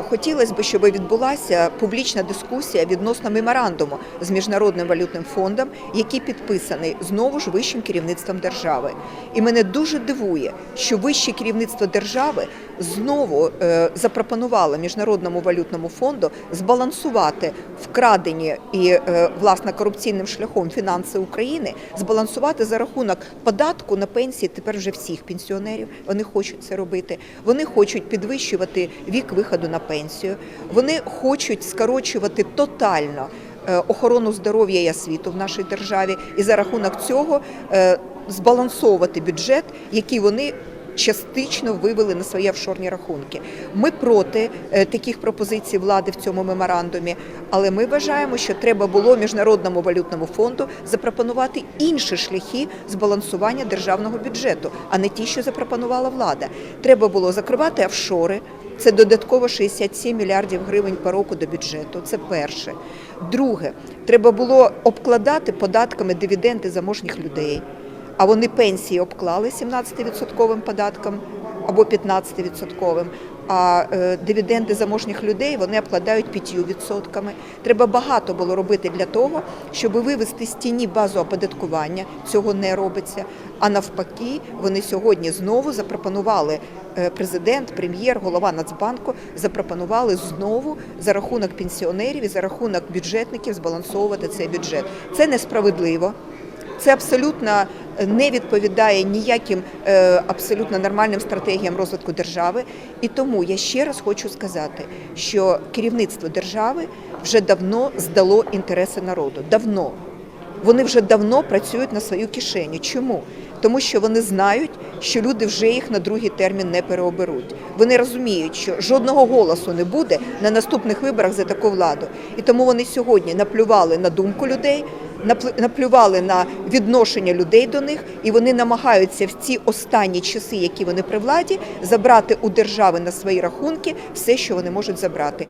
Хотілося б, щоб відбулася публічна дискусія відносно меморандуму з міжнародним валютним фондом, який підписаний знову ж вищим керівництвом держави. І мене дуже дивує, що вище керівництво держави знову е, запропонувало міжнародному валютному фонду збалансувати вкрадені і е, власне корупційним шляхом фінанси України, збалансувати за рахунок податку на пенсії тепер вже всіх пенсіонерів. Вони хочуть це робити. Вони хочуть підвищувати вік виходу на пенсію. Вони хочуть скорочувати тотально е, охорону здоров'я і освіту в нашій державі, і за рахунок цього е, збалансовувати бюджет, який вони. Частично вивели на свої офшорні рахунки. Ми проти е, таких пропозицій влади в цьому меморандумі, але ми вважаємо, що треба було міжнародному валютному фонду запропонувати інші шляхи збалансування державного бюджету, а не ті, що запропонувала влада. Треба було закривати офшори. Це додатково 67 мільярдів гривень по року до бюджету. Це перше. Друге, треба було обкладати податками дивіденди заможніх людей. А вони пенсії обклали 17% податком або 15%, а е, дивіденди заможних людей вони обкладають 5%. Треба багато було робити для того, щоб вивести з тіні базу оподаткування. Цього не робиться. А навпаки, вони сьогодні знову запропонували е, президент, прем'єр, голова Нацбанку запропонували знову за рахунок пенсіонерів і за рахунок бюджетників збалансовувати цей бюджет. Це несправедливо. Це абсолютно не відповідає ніяким е, абсолютно нормальним стратегіям розвитку держави. І тому я ще раз хочу сказати, що керівництво держави вже давно здало інтереси народу. Давно вони вже давно працюють на свою кишеню. Чому? Тому що вони знають, що люди вже їх на другий термін не переоберуть. Вони розуміють, що жодного голосу не буде на наступних виборах за таку владу. І тому вони сьогодні наплювали на думку людей, наплювали на відношення людей до них, і вони намагаються в ці останні часи, які вони при владі, забрати у держави на свої рахунки все, що вони можуть забрати.